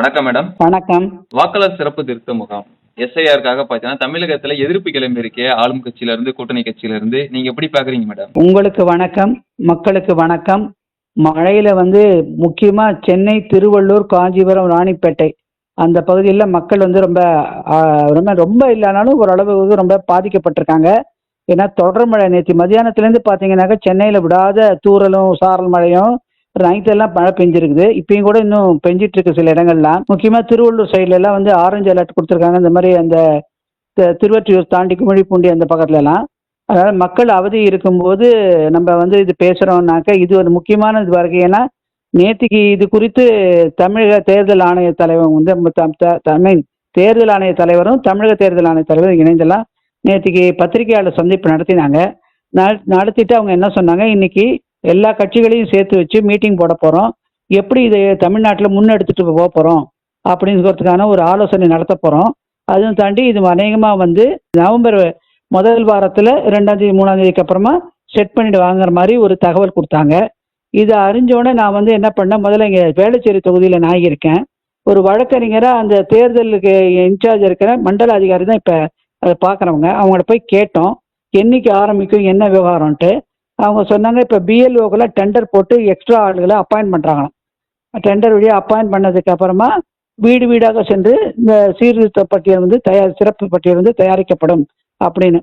வணக்கம் மேடம் வணக்கம். வாக்காளர் சிறப்பு திருத்த முகாம். எஸ்ஐஆருக்காக பார்த்தீங்கன்னா தமிழகத்துல எதிர்ப்பு கிளம்பி இருக்கே ஆளும் கட்சியில இருந்து கூட்டணி கட்சியில இருந்து நீங்க எப்படி பாக்குறீங்க மேடம் உங்களுக்கு வணக்கம். மக்களுக்கு வணக்கம். மழையில வந்து முக்கியமா சென்னை திருவள்ளூர் காஞ்சிபுரம் ராணிப்பேட்டை அந்த பகுதியில் மக்கள் வந்து ரொம்ப ரொம்ப ரொம்ப இல்லைனாலும் ஓரளவு வந்து ரொம்ப பாதிக்கப்பட்டிருக்காங்க. ஏன்னா தொடர் மழை நேற்று மதியானத்துலேருந்து பார்த்தீங்கன்னாக்கா சென்னையில் விடாத தூறலும் சாரல் மழையும் நைட்டெல்லாம் மழை பெஞ்சிருக்குது. இப்பயும் கூட இன்னும் பெஞ்சிட்டு இருக்கு சில இடங்கள்லாம். முக்கியமாக திருவள்ளூர் சைட்ல எல்லாம் வந்து ஆரஞ்சு அலர்ட் கொடுத்துருக்காங்க. இந்த மாதிரி அந்த திருவற்றியூர் தாண்டி குமிழிப்பூண்டி அந்த பக்கத்துல எல்லாம் அதனால மக்கள் அவதி இருக்கும்போது நம்ம வந்து இது பேசுறோம்னாக்க இது ஒரு முக்கியமான இது வரைக்கும். ஏன்னா நேத்திக்கு இது குறித்து தமிழக தேர்தல் ஆணைய தலைவர் வந்து தமிழ் தேர்தல் ஆணைய தலைவரும் தமிழக தேர்தல் ஆணைய தலைவரும் இணைந்தெல்லாம் நேற்றுக்கு பத்திரிகையாளர் சந்திப்பு நடத்தினாங்க. நட- நடத்திட்டு அவங்க என்ன சொன்னாங்க? இன்னைக்கு எல்லா கட்சிகளையும் சேர்த்து வச்சு மீட்டிங் போட போகிறோம் எப்படி இதை தமிழ்நாட்டில் முன்னெடுத்துட்டு போக போகிறோம் அப்படிங்கிறதுக்கான ஒரு ஆலோசனை நடத்த போகிறோம் அதுவும் தாண்டி இது அநேகமாக வந்து நவம்பர் முதல் வாரத்தில் ரெண்டாம் தேதி மூணாம் தேதிக்கு அப்புறமா செட் பண்ணிட்டு வாங்குற மாதிரி ஒரு தகவல் கொடுத்தாங்க. இதை அறிஞ்சோடனே நான் வந்து என்ன பண்ணேன் முதல்ல இங்கே வேளச்சேரி தொகுதியில் நான் இருக்கேன் ஒரு வழக்கறிஞராக அந்த தேர்தலுக்கு இன்சார்ஜ் இருக்கிற மண்டல அதிகாரி தான் இப்போ அதை பார்க்குறவங்க. அவங்கள போய் கேட்டோம் என்னைக்கு ஆரம்பிக்கும் என்ன விவகாரம்ன்ட்டு. அவங்க சொன்னாங்க இப்போ பிஎல்ஓக்கெல்லாம் டெண்டர் போட்டு எக்ஸ்ட்ரா ஆளுகளை அப்பாயின்ட் பண்ணுறாங்களாம் டெண்டர் வழியாக அப்பாயின்ட் பண்ணதுக்கு அப்புறமா வீடு வீடாக சென்று இந்த சீர்திருத்த பட்டியல் வந்து தயார் சிறப்பு பட்டியல் வந்து தயாரிக்கப்படும் அப்படின்னு.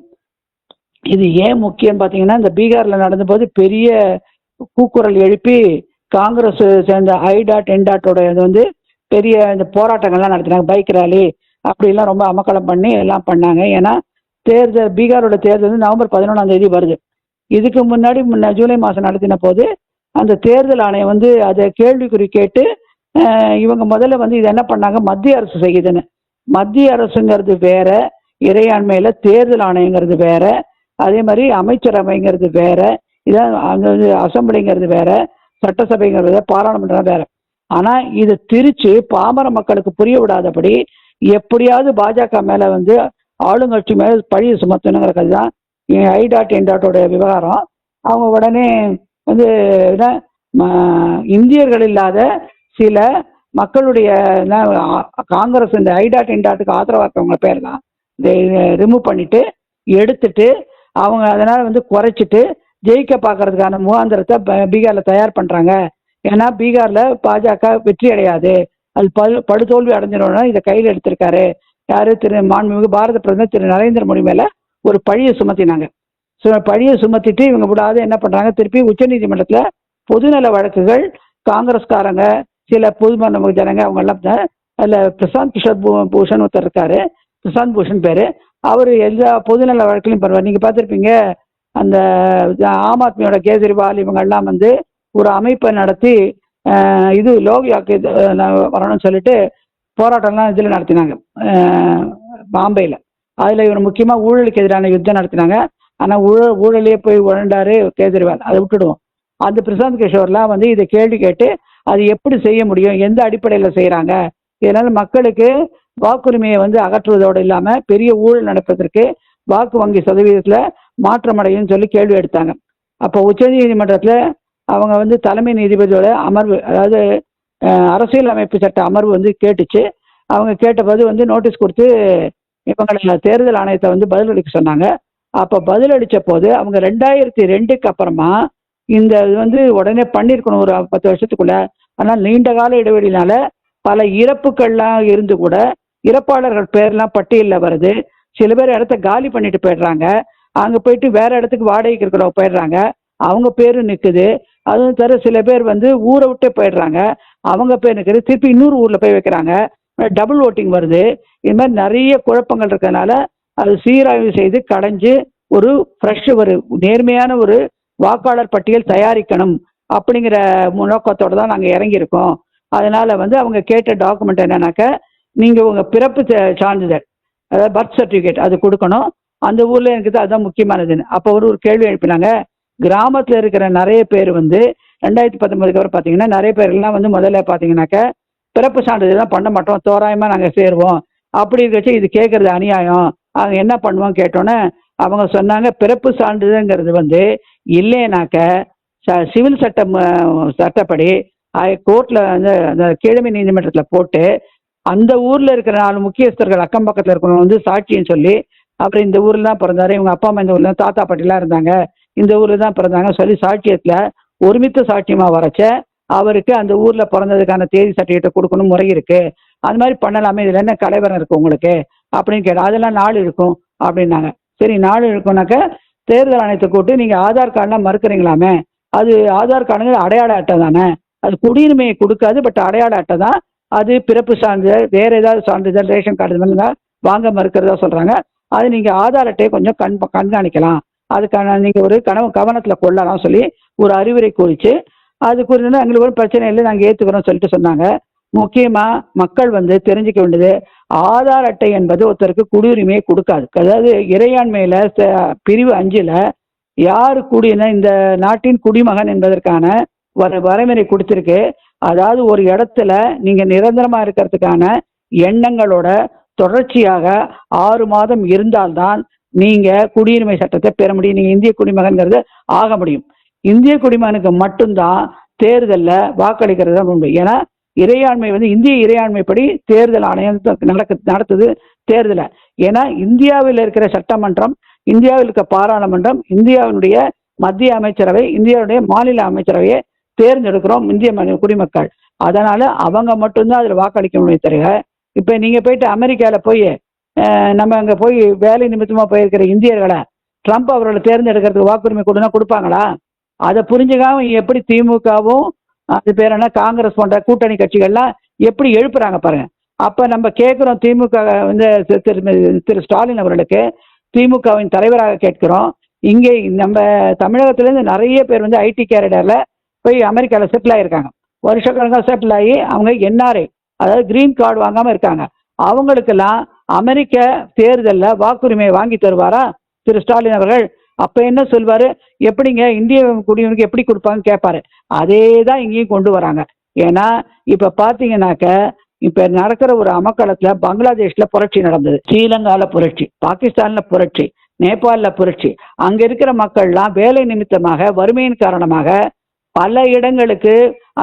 இது ஏன் முக்கியம் பார்த்தீங்கன்னா இந்த பீகாரில் நடந்தபோது பெரிய கூக்குரல் எழுப்பி காங்கிரஸ் சேர்ந்த ஐ டாட் என் டாட்டோட இது வந்து பெரிய இந்த போராட்டங்கள்லாம் நடத்தினாங்க பைக் ரேலி அப்படிலாம் ரொம்ப அமக்கலம் பண்ணி எல்லாம் பண்ணாங்க. ஏன்னா தேர்தல் பீகாரோட தேர்தல் வந்து நவம்பர் பதினொன்றாம் தேதி வருது. இதுக்கு முன்னாடி முன்ன ஜூலை மாதம் நடத்தின போது அந்த தேர்தல் ஆணையம் வந்து அதை கேள்விக்குறி கேட்டு இவங்க முதல்ல வந்து இது என்ன பண்ணாங்க? மத்திய அரசு செய்யுதுன்னு. மத்திய அரசுங்கிறது வேற இறையாண்மையில தேர்தல் ஆணையங்கிறது வேற அதே மாதிரி அமைச்சரவைங்கிறது வேற இதான் அங்கே வந்து அசம்பிளிங்கிறது வேற சட்டசபைங்கிறது பாராளுமன்றம் வேற. ஆனா இதை திரிச்சு பாமர மக்களுக்கு புரிய விடாதபடி எப்படியாவது பாஜக மேல வந்து ஆளுங்கட்சி மேல பழிய சுமத்தணுங்கிறது தான் ஐ டாட் என் டாட்டோட விவகாரம். அவங்க உடனே வந்து இந்தியர்கள் இல்லாத சில மக்களுடைய காங்கிரஸ் இந்த ஐ டாட் என் டாட்டுக்கு ஆதரவாக இருக்கவங்க பேர் தான். இதை ரிமூவ் பண்ணிட்டு எடுத்துட்டு அவங்க அதனால் வந்து குறைச்சிட்டு ஜெயிக்க பார்க்கறதுக்கான முகாந்திரத்தை ப- தயார் பண்ணுறாங்க ஏன்னா பீகாரில் பாஜக வெற்றி அடையாது. அது படு படுதோல்வி அடைஞ்சிடணும்னா இதை கையில் எடுத்திருக்காரு. யார்? திரு மாண்புமிகு பாரத பிரதமர் திரு நரேந்திர மோடி மேலே ஒரு பழியை சுமத்தினாங்க. சு பழியை சுமத்திட்டு இவங்க விடாத என்ன பண்றாங்க? திருப்பி உச்சநீதிமன்றத்தில் பொதுநல வழக்குகள் காங்கிரஸ்காரங்க சில பொதுமன்ற ஜனங்க அவங்க எல்லாம் தான் அதில் பிரசாந்த் கிஷோர் பூ பூஷன் ஒருத்தர் இருக்காரு. பிரசாந்த் பூஷன் பேரு. அவர் எல்லா பொதுநல வழக்குலையும் பரவாயில்ல. நீங்க பார்த்துருப்பீங்க அந்த ஆம் ஆத்மியோட கேஜ்ரிவால் இவங்க எல்லாம் வந்து ஒரு அமைப்பை நடத்தி இது லோகியாக்கு இது, வரணும்னு சொல்லிட்டு போராட்டம்லாம் இதில் நடத்தினாங்க. பாம்பேயில் அதில் இவர் முக்கியமாக ஊழலுக்கு எதிரான யுத்தம் நடத்தினாங்க. ஆனால் ஊழல் ஊழலே போய் உழண்டாரு கேஜ்ரிவால். அதை விட்டுடுவோம். அந்த பிரசாந்த் கிஷோர்லாம் வந்து இதை கேள்வி கேட்டு அது எப்படி செய்ய முடியும்? எந்த அடிப்படையில் செய்கிறாங்க இதனால் மக்களுக்கு வாக்குரிமையை வந்து அகற்றுவதோடு இல்லாமல் பெரிய ஊழல் நடப்பதற்கு வாக்கு வங்கி சதவீதத்தில் மாற்றமடையும்னு சொல்லி கேள்வி எடுத்தாங்க. அப்போ உச்சநீதிமன்றத்தில் அவங்க வந்து தலைமை நீதிபதியோட அமர்வு அதாவது அரசியல் அமைப்பு சட்ட அமர்வு வந்து கேட்டுச்சு. அவங்க கேட்டபோது வந்து நோட்டீஸ் கொடுத்து இவங்களை தேர்தல் ஆணையத்தை வந்து பதிலளிக்க சொன்னாங்க. அப்போ பதிலளித்த போது அவங்க ரெண்டாயிரத்தி ரெண்டுக்கு அப்புறமா இந்த இது வந்து உடனே பண்ணியிருக்கணும் ஒரு பத்து வருஷத்துக்குள்ள. ஆனால் நீண்ட கால இடைவெளினால பல இறப்புகள்லாம் இருந்து கூட இறப்பாளர்கள் பேர்லாம் பட்டியலில் வருது. சில பேர் இடத்த காலி பண்ணிட்டு போயிடுறாங்க. அங்கே போயிட்டு வேற இடத்துக்கு வாடகைக்கு இருக்கிறவங்க போயிடுறாங்க. அவங்க பேரும் நிற்குது அதுவும் தவிர சில பேர் வந்து ஊரை விட்டே போயிடுறாங்க. அவங்க பேர் நிற்குது திருப்பி இன்னொரு ஊரில் போய் வைக்கிறாங்க. டபுள் ஓட்டிங் வருது. இது மாதிரி நிறைய குழப்பங்கள் இருக்கிறதுனால அது சீராய்வு செய்து கடைஞ்சு ஒரு ஃப்ரெஷ் ஒரு நேர்மையான ஒரு வாக்காளர் பட்டியல் தயாரிக்கணும் அப்படிங்கிற நோக்கத்தோடு தான் நாங்கள் இறங்கியிருக்கோம். அதனால வந்து அவங்க கேட்ட டாக்குமெண்ட் என்னன்னாக்க நீங்கள் உங்கள் பிறப்பு சான்றிதழ் அதாவது பர்த் சர்டிஃபிகேட் அது கொடுக்கணும். அந்த ஊரில் எனக்கு அதுதான் முக்கியமானதுன்னு. அப்போ ஒரு ஒரு கேள்வி எழுப்பினாங்க. கிராமத்தில் இருக்கிற நிறைய பேர் வந்து ரெண்டாயிரத்தி பத்தொன்பதுக்கு அப்புறம் பார்த்தீங்கன்னா நிறைய பேர்லாம் வந்து முதல்ல பார்த்தீங்கன்னாக்க பிறப்பு சான்றிதழ் தான் பண்ண மாட்டோம் தோராயமாக நாங்கள் சேருவோம். அப்படி இருக்கச்சு இது கேட்குறது அநியாயம். அவங்க என்ன பண்ணுவோம் கேட்டோன்னே அவங்க சொன்னாங்க பிறப்பு சான்றிதழ்ங்கிறது வந்து இல்லைனாக்க ச சிவில் சட்டம் சட்டப்படி கோர்ட்டில் அந்த அந்த கீழமை நீதிமன்றத்தில் போட்டு அந்த ஊரில் இருக்கிற நாலு முக்கியஸ்தர்கள் அக்கம் பக்கத்தில் இருக்கிறவங்க வந்து சாட்சின்னு சொல்லி அப்புறம் இந்த ஊரில் தான் பிறந்தாரு இவங்க அப்பா அம்மா இந்த ஊர்ல தான் தாத்தா பாட்டிலாம் இருந்தாங்க இந்த ஊரில் தான் பிறந்தாங்க சொல்லி சாட்சியத்தில் ஒருமித்த சாட்சியமாக வரச்ச அவருக்கு அந்த ஊர்ல பிறந்ததுக்கான தேதி சர்டிஃபிகேட்டை கொடுக்கணும் முறை இருக்கு. அது மாதிரி பண்ணலாமே இதுல என்ன கலைவரம் இருக்கு உங்களுக்கு? அப்படின்னு கேட்டா அதெல்லாம் நாள் இருக்கும் அப்படின்னாங்க. சரி நாள் இருக்கும்னாக்க தேர்தல் ஆணையத்தை கூப்பிட்டு நீங்க ஆதார் கார்டுலாம் மறுக்கிறீங்களாமே? அது ஆதார் கார்டுங்க அடையாள அட்டை தானே? அது குடியுரிமையை கொடுக்காது பட் அடையாள அட்டை தான். அது பிறப்பு சான்றிதழ் வேற ஏதாவது சான்றிதழ் ரேஷன் கார்டு இது வாங்க மறுக்கிறதா சொல்றாங்க. அது நீங்க ஆதார் அட்டையை கொஞ்சம் கண் கண்காணிக்கலாம். அதுக்கான நீங்க ஒரு கனவு கவனத்துல கொள்ளலாம் சொல்லி ஒரு அறிவுரை குறித்து அது குறித்து எங்களுக்கு ஒரு பிரச்சனை இல்லை நாங்கள் ஏற்றுக்கிறோம் சொல்லிட்டு சொன்னாங்க. முக்கியமாக மக்கள் வந்து தெரிஞ்சுக்க வேண்டியது ஆதார் அட்டை என்பது ஒருத்தருக்கு குடியுரிமையை கொடுக்காது. அதாவது இறையாண்மையில் பிரிவு அஞ்சில் யார் குடியின இந்த நாட்டின் குடிமகன் என்பதற்கான வர வரைமுறை கொடுத்துருக்கு. அதாவது ஒரு இடத்துல நீங்கள் நிரந்தரமாக இருக்கிறதுக்கான எண்ணங்களோட தொடர்ச்சியாக ஆறு மாதம் இருந்தால்தான் நீங்கள் குடியுரிமை சட்டத்தை பெற முடியும். நீங்கள் இந்திய குடிமகன்கிறது ஆக முடியும். இந்திய குடிமகனுக்கு மட்டும்தான் தேர்தலில் வாக்களிக்கிறது தான் உண்டு ஏன்னா இறையாண்மை வந்து இந்திய இறையாண்மைப்படி தேர்தல் ஆணையம் நடக்கு நடத்துது தேர்தலை. ஏன்னா இந்தியாவில் இருக்கிற சட்டமன்றம் இந்தியாவில் இருக்க பாராளுமன்றம் இந்தியாவினுடைய மத்திய அமைச்சரவை இந்தியாவுடைய மாநில அமைச்சரவையை தேர்ந்தெடுக்கிறோம் இந்திய குடிமக்கள். அதனால அவங்க மட்டும்தான் அதில் வாக்களிக்க முடியும் தருக இப்போ நீங்கள் போயிட்டு அமெரிக்காவில் போய் நம்ம அங்கே போய் வேலை நிமித்தமாக போயிருக்கிற இந்தியர்களை ட்ரம்ப் அவர்களை தேர்ந்தெடுக்கிறதுக்கு வாக்குரிமை கொடுனா கொடுப்பாங்களா? அதை புரிஞ்சுக்காம எப்படி திமுகவும் அது பேர் என்ன காங்கிரஸ் போன்ற கூட்டணி கட்சிகள்லாம் எப்படி எழுப்புறாங்க பாருங்க. அப்ப நம்ம கேட்கிறோம் திமுக வந்து திரு- திரு ஸ்டாலின் அவர்களுக்கு திமுகவின் தலைவராக கேட்கிறோம். இங்கே நம்ம தமிழகத்திலேருந்து நிறைய பேர் வந்து ஐடி கேரடரில் போய் அமெரிக்காவில் செட்டில் ஆயிருக்காங்க. வருஷக்கணக்காக செட்டில் ஆகி அவங்க என்ஆர்ஐ அதாவது கிரீன் கார்டு வாங்காமல் இருக்காங்க. அவங்களுக்கெல்லாம் அமெரிக்க தேர்தலில் வாக்குரிமையை வாங்கி தருவாரா திரு ஸ்டாலின் அவர்கள்? அப்ப என்ன சொல்வாரு? எப்படிங்க? இந்திய குடியுரிமைக்கு எப்படி கொடுப்பாங்கன்னு கேட்பாரு அதே தான் இங்கேயும் கொண்டு வராங்க. ஏன்னா இப்ப பாத்தீங்கன்னாக்க இப்ப நடக்கிற ஒரு அமக்களத்துல பங்களாதேஷ்ல புரட்சி நடந்தது. ஸ்ரீலங்கால புரட்சி பாகிஸ்தான்ல புரட்சி நேபாளில் புரட்சி. அங்க இருக்கிற மக்கள்லாம் வேலை நிமித்தமாக வறுமையின் காரணமாக பல இடங்களுக்கு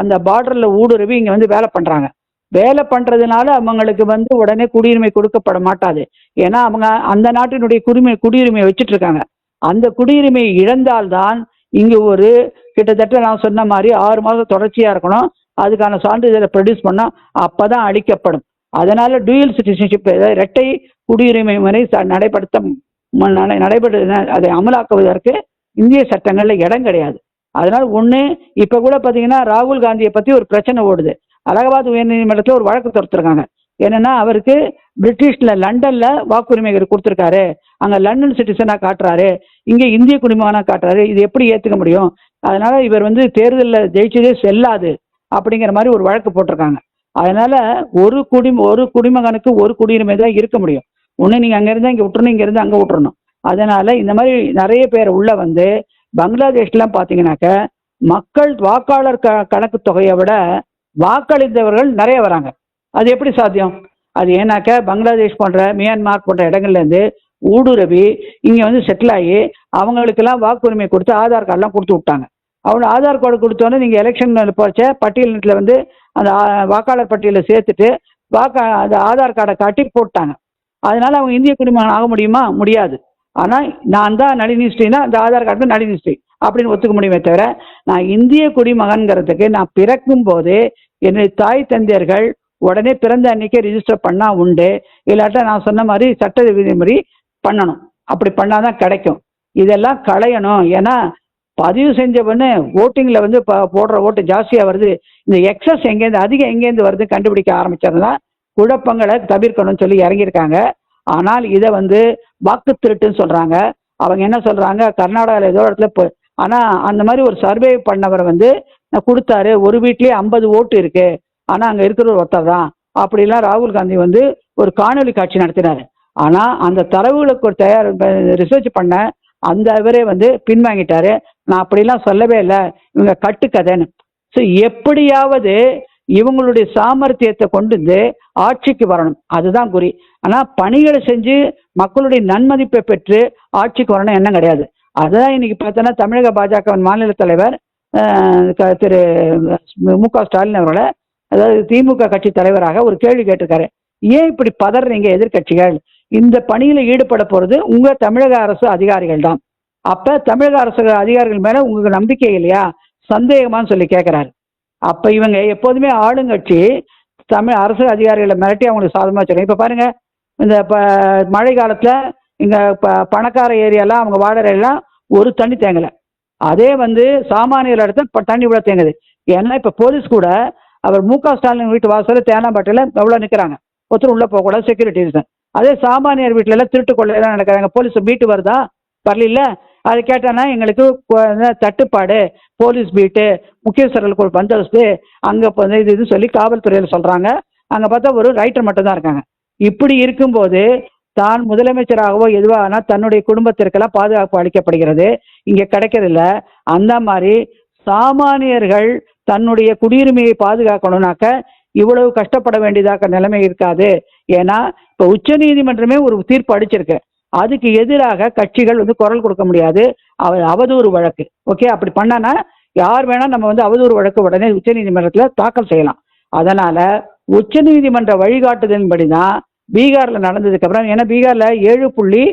அந்த பார்டர்ல ஊடுருவி இங்க வந்து வேலை பண்றாங்க. வேலை பண்றதுனால அவங்களுக்கு வந்து உடனே குடியுரிமை கொடுக்கப்பட மாட்டாது. ஏன்னா அவங்க அந்த நாட்டினுடைய குடிமை குடியுரிமையை வச்சுட்டு இருக்காங்க. அந்த குடியுரிமையை இழந்தால்தான் இங்கே ஒரு கிட்டத்தட்ட நான் சொன்ன மாதிரி ஆறு மாதம் தொடர்ச்சியாக இருக்கணும். அதுக்கான சான்றிதழை ப்ரொடியூஸ் பண்ணால் அப்போ தான் அளிக்கப்படும் அதனால் டூயல் சிட்டிசன்ஷிப் இரட்டை குடியுரிமை முறை ச- நடைபடுத்த ம- நடை- நடைபெறு அதை அமலாக்குவதற்கு இந்திய சட்டங்களில் இடம் கிடையாது. அதனால் ஒன்று இப்போ கூட பார்த்தீங்கன்னா ராகுல் காந்தியை பற்றி ஒரு பிரச்சனை ஓடுது. அலகாபாத் உயர்நீதிமன்றத்தில் ஒரு வழக்கு தொடுத்துருக்காங்க. என்னன்னா அவருக்கு பிரிட்டிஷ்ல லண்டன்ல வாக்குரிமைகள் கொடுத்துருக்காரு. அங்கே அங்க லண்டன் சிட்டிசனா காட்டுறாரு. இங்கே இந்திய குடிமகனா காட்டுறாரு. இது எப்படி ஏற்றுக்க முடியும்? அதனால இவர் வந்து தேர்தலில் ஜெயிச்சதே செல்லாது அப்படிங்கிற மாதிரி ஒரு வழக்கு போட்டிருக்காங்க. அதனால ஒரு குடி ஒரு குடிமகனுக்கு ஒரு குடியுரிமை தான் இருக்க முடியும். ஒன்று நீங்கள் அங்கே இருந்தால் இங்கே விட்டுறணும் இங்க இருந்து அங்க விட்டுறணும். அதனால இந்த மாதிரி நிறைய பேர் உள்ள வந்து பங்களாதேஷ்லாம் பார்த்தீங்கன்னாக்க மக்கள் வாக்காளர் க கணக்கு தொகையை விட வாக்களித்தவர்கள் நிறைய வராங்க. அது எப்படி சாத்தியம்? அது ஏன்னாக்க பங்களாதேஷ் போன்ற மியான்மார் போன்ற இடங்கள்லேருந்து ஊடுருவி இங்கே வந்து செட்டில் ஆகி அவங்களுக்கெல்லாம் வாக்குரிமை கொடுத்து ஆதார் கார்டெலாம் கொடுத்து விட்டாங்க. அவங்க ஆதார் கார்டு கொடுத்தோன்னே நீங்கள் எலெக்ஷன் போச்ச பட்டியலில் வந்து அந்த வாக்காளர் பட்டியலில் சேர்த்துட்டு வாக்கா அந்த ஆதார் கார்டை காட்டி போட்டாங்க. அதனால அவங்க இந்திய குடிமகன் ஆக முடியுமா? முடியாது. ஆனால் நான் தான் நளினிஸ்ரீனா அந்த ஆதார் கார்டு நளினிஸ்ரீ அப்படின்னு ஒத்துக்க முடியுமே தவிர நான் இந்திய குடிமகன்கிறதுக்கு நான் பிறக்கும் போதே என்னுடைய தாய் தந்தையர்கள் உடனே பிறந்த அன்னைக்கே ரிஜிஸ்டர் பண்ணால் உண்டு. இல்லாட்டா நான் சொன்ன மாதிரி சட்ட விதிமுறை பண்ணணும். அப்படி பண்ணாதான் கிடைக்கும். இதெல்லாம் களையணும். ஏன்னா பதிவு செஞ்ச ஓட்டிங்கில் வந்து ப- போடுற ஓட்டு ஜாஸ்தியாக வருது. இந்த எக்ஸஸ் எங்கேருந்து அதிகம் எங்கேருந்து வருது கண்டுபிடிக்க ஆரம்பிச்சதுனா குழப்பங்களை தவிர்க்கணும்னு சொல்லி இறங்கியிருக்காங்க. ஆனால் இதை வந்து வாக்கு திருட்டுன்னு சொல்கிறாங்க அவங்க என்ன சொல்கிறாங்க கர்நாடகாவில் ஏதோ இடத்துல போ ஆனால் அந்த மாதிரி ஒரு சர்வே பண்ணவர் வந்து நான் கொடுத்தாரு. ஒரு வீட்லேயே ஐம்பது ஓட்டு இருக்குது ஆனால் அங்கே இருக்கிற ஒருத்தர் தான் அப்படிலாம் ராகுல் காந்தி வந்து ஒரு காணொலி காட்சி நடத்தினார். ஆனால் அந்த தரவுகளுக்கு ஒரு தயார் ரிசர்ச் பண்ண அந்த இவரே வந்து பின்வாங்கிட்டாரு. நான் அப்படிலாம் சொல்லவே இல்லை. இவங்க கட்டுக்கதைன்னு. ஸோ எப்படியாவது இவங்களுடைய சாமர்த்தியத்தை கொண்டு வந்து ஆட்சிக்கு வரணும். அதுதான் குறி. ஆனால் பணிகளை செஞ்சு மக்களுடைய நன்மதிப்பை பெற்று ஆட்சிக்கு வரணும் என்ன கிடையாது. அதுதான் இன்னைக்கு பார்த்தோன்னா தமிழக பாஜக மாநில தலைவர் க- திரு மு க ஸ்டாலின் அவர்களை அதாவது திமுக கட்சி தலைவராக ஒரு கேள்வி கேட்டிருக்காரு. ஏன் இப்படி பதறீங்க எதிர்க்கட்சிகள்? இந்த பணியில் ஈடுபட போகிறது உங்கள் தமிழக அரசு அதிகாரிகள் தான் அப்போ தமிழக அரசு அதிகாரிகள் மேலே உங்களுக்கு நம்பிக்கை இல்லையா? சந்தேகமான்னு சொல்லி கேட்குறாரு அப்போ இவங்க எப்போதுமே ஆளுங்கட்சி தமிழ் அரசு அதிகாரிகளை மிரட்டி அவங்களுக்கு சாதமாக வச்சுருக்காங்க. இப்போ பாருங்கள் இந்த ப மழை காலத்தில் இங்கே ப பணக்கார ஏரியாலாம் அவங்க வாடகை எல்லாம் ஒரு தண்ணி தேங்கலை. அதே வந்து சாமானியர் இடத்துல இப்போ தண்ணி விட தேங்குது. ஏன்னா இப்போ போலீஸ் கூட அவர் மு க ஸ்டாலின் வீட்டு வாசலில் தேனாம்பேட்டையில எவ்வளோ நிற்கிறாங்க ஒருத்தர் உள்ளே போகக்கூடாது செக்யூரிட்டிஸ் தான் அதே சாமானியர் வீட்டில எல்லாம் திருட்டு கொள்ளை தான் நடக்கிறாங்க. போலீஸ் பீட்டு வருதா? வரல அது கேட்டானா எங்களுக்கு தட்டுப்பாடு போலீஸ் பீட்டு முக்கியஸ்தர்களுக்கு ஒரு பந்தோபஸ்து அங்கே இது இது சொல்லி காவல்துறையில் சொல்கிறாங்க அங்கே பார்த்தா ஒரு ரைட்டர் மட்டும் தான் இருக்காங்க. இப்படி இருக்கும்போது தான் முதலமைச்சராகவோ எதுவாகனா தன்னுடைய குடும்பத்திற்கெல்லாம் பாதுகாப்பு அளிக்கப்படுகிறது. இங்கே கிடைக்கிறதில்ல. அந்த மாதிரி சாமானியர்கள் தன்னுடைய குடியுரிமையை பாதுகாக்கணும்னாக்க இவ்வளவு கஷ்டப்பட வேண்டியதாக நிலைமை இருக்காது. ஏன்னா இப்போ உச்ச நீதிமன்றமே ஒரு தீர்ப்பு அடிச்சிருக்கு அதுக்கு எதிராக கட்சிகள் வந்து குரல் கொடுக்க முடியாது. அவ அவதூறு வழக்கு. ஓகே அப்படி பண்ணனா யார் வேணா நம்ம வந்து அவதூறு வழக்கு உடனே உச்சநீதிமன்றத்தில் தாக்கல் செய்யலாம். அதனால உச்சநீதிமன்ற வழிகாட்டுதலின்படி தான் பீகாரில் நடந்ததுக்கு அப்புறம் ஏன்னா பீகாரில் ஏழு புள்ளி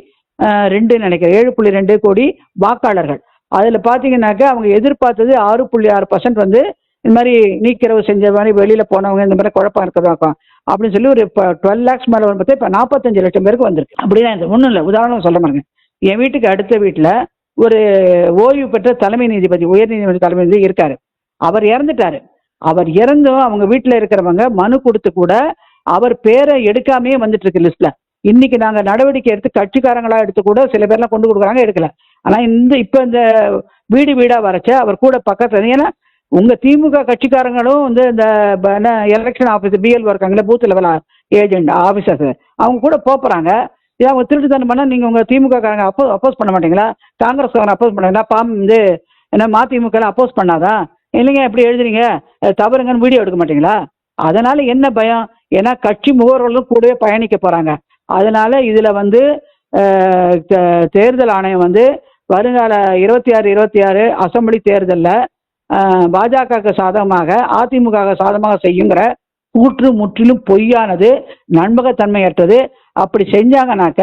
ரெண்டு நினைக்கிறேன். ஏழு புள்ளி ரெண்டு கோடி வாக்காளர்கள். அதில் பார்த்தீங்கன்னாக்கா அவங்க எதிர்பார்த்தது ஆறு புள்ளி ஆறு பர்சன்ட் வந்து இந்த மாதிரி நீக்கிறவு செஞ்ச மாதிரி வெளியில் போனவங்க இந்த மாதிரி குழப்பம் இருக்கிறதாக்கா அப்படின்னு சொல்லி ஒரு இப்போ டுவெல் லேக்ஸ் மேலே வந்து பார்த்தா இப்போ நாற்பத்தஞ்சு லட்சம் பேருக்கு வந்திருக்கு. அப்படின்னா ஒன்றும் இல்லை. உதாரணம் சொல்ல பாருங்க. என் வீட்டுக்கு அடுத்த வீட்டில் ஒரு ஓய்வு பெற்ற தலைமை நீதிபதி உயர் நீதிமன்ற தலைமை நீதிபதி இருக்காரு. அவர் இறந்துட்டாரு. அவர் இறந்தும் அவங்க வீட்டில் இருக்கிறவங்க மனு கொடுத்து கூட அவர் பேரை எடுக்காமே வந்துட்டு இருக்கு லிஸ்ட்ல இன்னைக்கு நாங்க நடவடிக்கை எடுத்து கட்சிக்காரங்களா எடுத்து கூட சில பேர்லாம் கொண்டு கொடுக்குறாங்க எடுக்கல. ஆனா இந்த இப்ப இந்த வீடு வீடா வரச்ச அவர் கூட பக்கத்துல ஏன்னா உங்க திமுக கட்சிக்காரங்களும் வந்து இந்த என்ன எலெக்ஷன் ஆஃபீஸ் பிஎல் இருக்காங்களே பூத் லெவல் ஏஜென்ட் ஆஃபீஸர்ஸ் அவங்க கூட போறாங்க இது அவங்க திருட்டுத்தனம் பண்ணால் நீங்கள் உங்கள் திமுக காரங்க அப்போ அப்போஸ் பண்ண மாட்டீங்களா? காங்கிரஸ் காரங்க அப்போஸ் பண்ணீங்களா பாம் வந்து என்ன மதிமுக அப்போஸ் பண்ணாதான் இல்லைங்க எப்படி எழுதுறீங்க? தவறுங்கன்னு வீடியோ எடுக்க மாட்டீங்களா? அதனால என்ன பயம்? ஏன்னா கட்சி முகவர்களும் கூடவே பயணிக்க போறாங்க. அதனால இதுல வந்து தே- தேர்தல் ஆணையம் வந்து வருங்கால இருபத்தி ஆறு இருபத்தி ஆறு அசம்பிளி தேர்தலில் பாஜகவுக்கு சாதகமாக அதிமுக சாதகமாக செய்யுங்கிற கூற்று முற்றிலும் பொய்யானது நண்பகத்தன்மையற்றது அப்படி செஞ்சாங்கனாக்க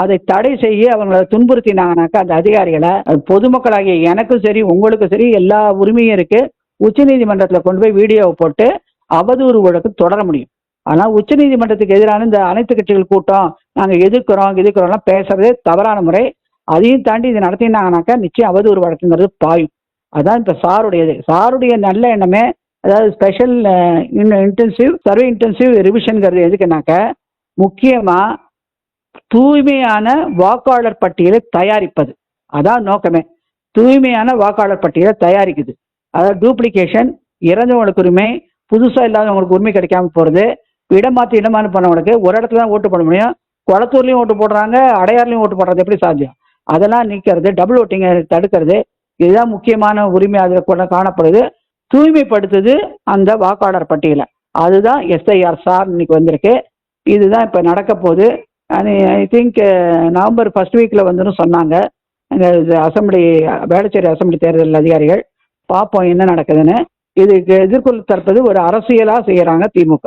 அதை தடை செய்ய அவங்களை துன்புறுத்தினாங்கனாக்க அந்த அதிகாரிகளை பொதுமக்களாகிய எனக்கும் சரி உங்களுக்கும் சரி எல்லா உரிமையும் இருக்கு. உச்சநீதிமன்றத்தில் கொண்டு போய் வீடியோவை போட்டு அவதூறு வழக்கு தொடர முடியும். ஆனால் உச்சநீதிமன்றத்துக்கு எதிரான இந்த அனைத்து கட்சிகள் கூட்டம் நாங்கள் எதிர்க்கிறோம் எதிர்க்கிறோம்லாம் பேசுறதே தவறான முறை. அதையும் தாண்டி இதை நடத்தினாங்கனாக்கா நிச்சயம் அவதூறு வழக்குங்கிறது பாயும். அதான் இப்போ சாருடையது. சாருடைய நல்ல எண்ணமே அதாவது ஸ்பெஷல் இன்டென்சிவ் சர்வே இன்டென்சிவ் ரிவிஷனுங்கிறது எதுக்குனாக்க முக்கியமாக தூய்மையான வாக்காளர் பட்டியலை தயாரிப்பது. அதான் நோக்கமே. தூய்மையான வாக்காளர் பட்டியலை தயாரிக்குது. அதாவது டூப்ளிகேஷன் இறந்தவங்களுக்கு உரிமை புதுசாக இல்லாதவங்களுக்கு உரிமை கிடைக்காம போகிறது இடமாற்றி இடமாறு பண்ணவங்களுக்கு ஒரு இடத்துல தான் ஓட்டு போட முடியும். குளத்தூர்லேயும் ஓட்டு போடுறாங்க அடையார்லையும் ஓட்டு போடுறது எப்படி சாத்தியம்? அதெல்லாம் நிற்கிறது டபுள் ஓட்டிங்கை தடுக்கிறது இதுதான் முக்கியமான உரிமை அதில் கூட காணப்படுது. தூய்மைப்படுத்துது அந்த வாக்காளர் பட்டியலை. அதுதான் எஸ்ஐஆர் சார் இன்னைக்கு வந்திருக்கு. இதுதான் இப்போ நடக்க போகுது. ஐ திங்க் நவம்பர் ஃபர்ஸ்ட் வீக்கில் வந்துன்னு சொன்னாங்க. எங்கள் இது அசம்பிளி வேளச்சேரி அசம்பிளி தேர்தல் அதிகாரிகள். பார்ப்போம் என்ன நடக்குதுன்னு. இதுக்கு எதிர்கொள் தற்பது ஒரு அரசியலாக செய்கிறாங்க திமுக.